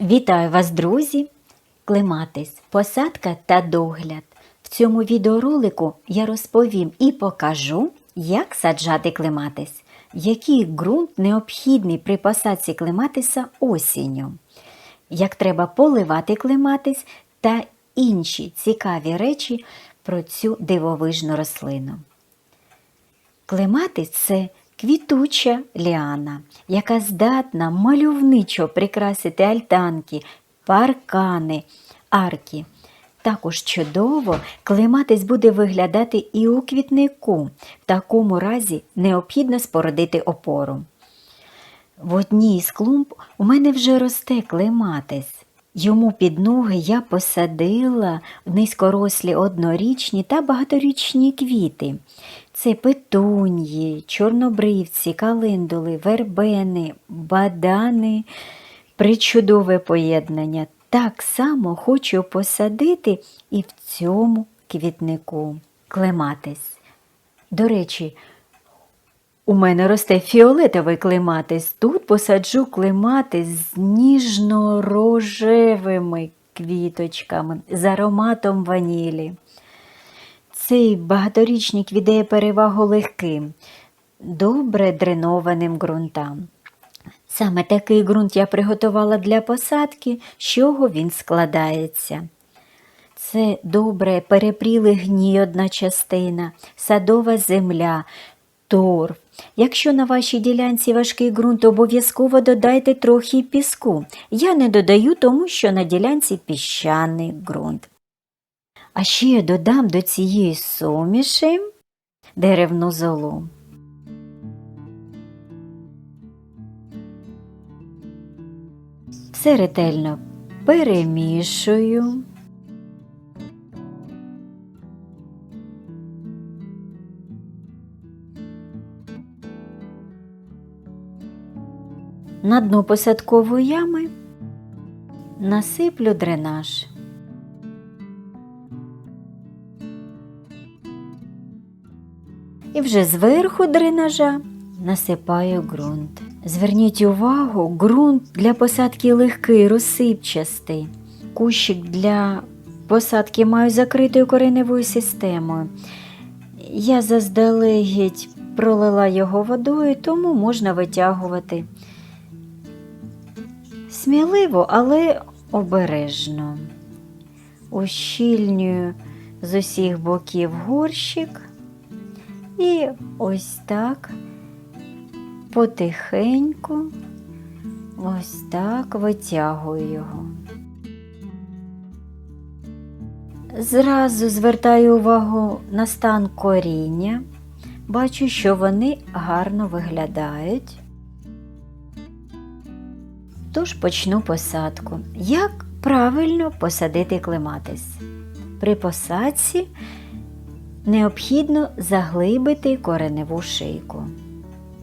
Вітаю вас, друзі! Клематис, посадка та догляд. В цьому відеоролику я розповім і покажу, як саджати клематис, який ґрунт необхідний при посадці клематиса осінню, як треба поливати клематис та інші цікаві речі про цю дивовижну рослину. Клематис це квітуча ліана, яка здатна мальовничо прикрасити альтанки, паркани, арки. Також чудово клематис буде виглядати і у квітнику. В такому разі необхідно спородити опору. В одній із клумб у мене вже росте клематис. Йому під ноги я посадила низькорослі однорічні та багаторічні квіти. Це петуньї, чорнобривці, календули, вербени, бадани, причудове поєднання. Так само хочу посадити і в цьому квітнику клематис. До речі, у мене росте фіолетовий клематис. Тут посаджу клематис з ніжно-рожевими квіточками, з ароматом ванілі. Цей багаторічник віддає перевагу легким, добре дренованим ґрунтам. Саме такий ґрунт я приготувала для посадки, з чого він складається. Це добре перепрілий гній одна частина, садова земля, торф. Якщо на вашій ділянці важкий ґрунт, обов'язково додайте трохи піску. Я не додаю, тому що на ділянці піщаний ґрунт. А ще я додам до цієї суміші деревну золу. Все ретельно перемішую. На дно посадкової ями насиплю дренаж. І вже зверху дренажа насипаю ґрунт. Зверніть увагу, ґрунт для посадки легкий, розсипчастий. Кущик для посадки маю закритою кореневою системою. Я заздалегідь пролила його водою, тому можна витягувати. Сміливо, але обережно. Ущільнюю з усіх боків горщик. І ось так потихеньку, ось так витягую його. Зразу звертаю увагу на стан коріння, бачу, що вони гарно виглядають. Тож почну посадку. Як правильно посадити клематис? При посадці необхідно заглибити кореневу шийку.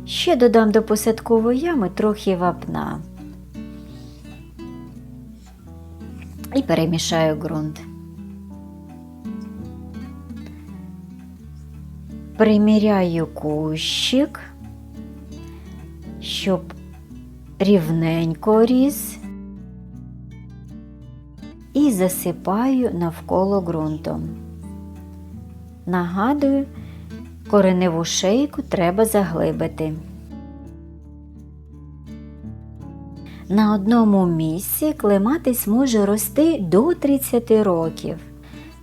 Ще додам до посадкової ями трохи вапна і перемішаю ґрунт. Приміряю кущик, щоб рівненько ріс і засипаю навколо ґрунтом. Нагадую, кореневу шийку треба заглибити. На одному місці клематис може рости до 30 років.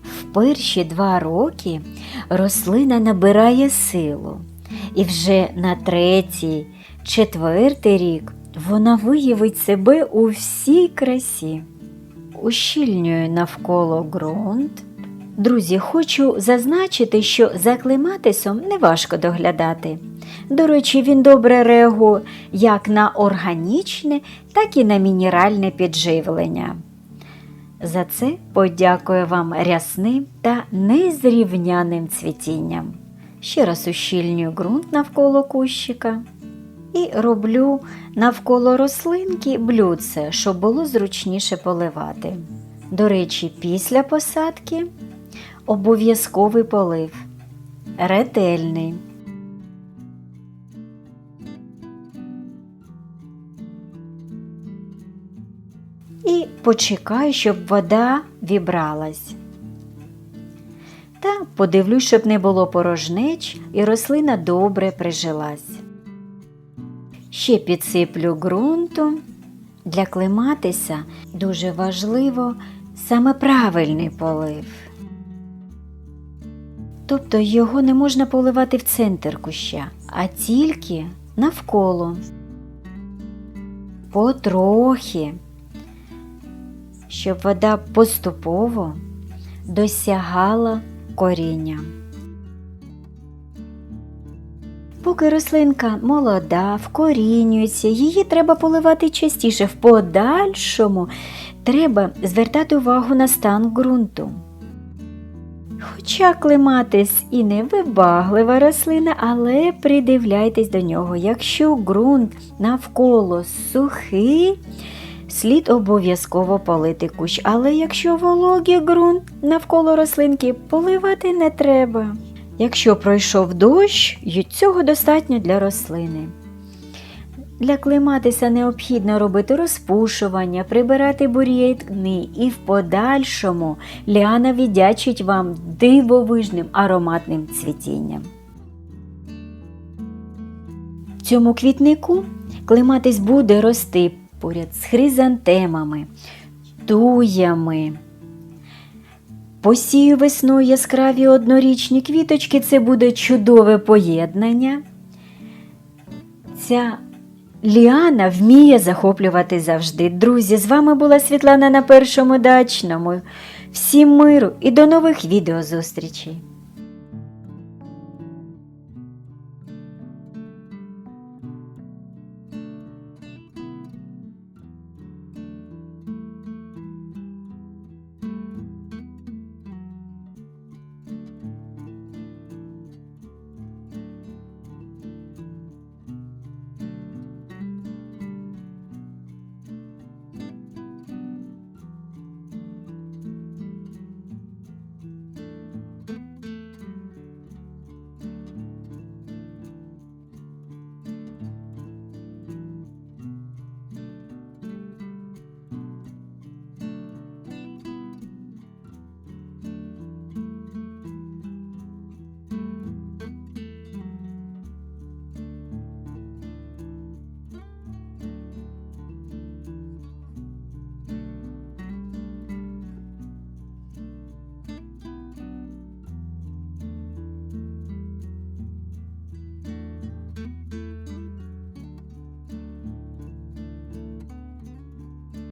В перші два роки рослина набирає силу, і вже на третій, четвертий рік вона виявить себе у всій красі. Ущільнюю навколо ґрунт. Друзі, хочу зазначити, що за клематисом неважко доглядати. До речі, він добре реагує як на органічне, так і на мінеральне підживлення. За це подякую вам рясним та незрівняним цвітінням. Ще раз ущільнюю ґрунт навколо кущика і роблю навколо рослинки блюдце, щоб було зручніше поливати. До речі, після посадки обов'язковий полив. Ретельний. і почекаю, щоб вода вібралась. Та подивлюсь, щоб не було порожнеч, і рослина добре прижилась. Ще підсиплю ґрунту. Для клематиса дуже важливо саме правильний полив. Тобто його не можна поливати в центр куща, а тільки навколо. Потрохи, щоб вода поступово досягала коріння. Поки рослинка молода, вкорінюється, її треба поливати частіше. В подальшому треба звертати увагу на стан ґрунту. Хоча клематис і не вибаглива рослина, але придивляйтесь до нього. Якщо ґрунт навколо сухий, слід обов'язково полити кущ. Але якщо вологий ґрунт навколо рослинки, поливати не треба. Якщо пройшов дощ, цього достатньо для рослини. Для клематиса необхідно робити розпушування, прибирати бур'яни і в подальшому ліана віддячить вам дивовижним ароматним цвітінням. В цьому квітнику клематис буде рости поряд з хризантемами, туями. Посію весною яскраві однорічні квіточки, це буде чудове поєднання. Ця Ліана вміє захоплювати завжди. Друзі, з вами була Світлана на першому дачному. Всім миру і до нових відеозустрічей!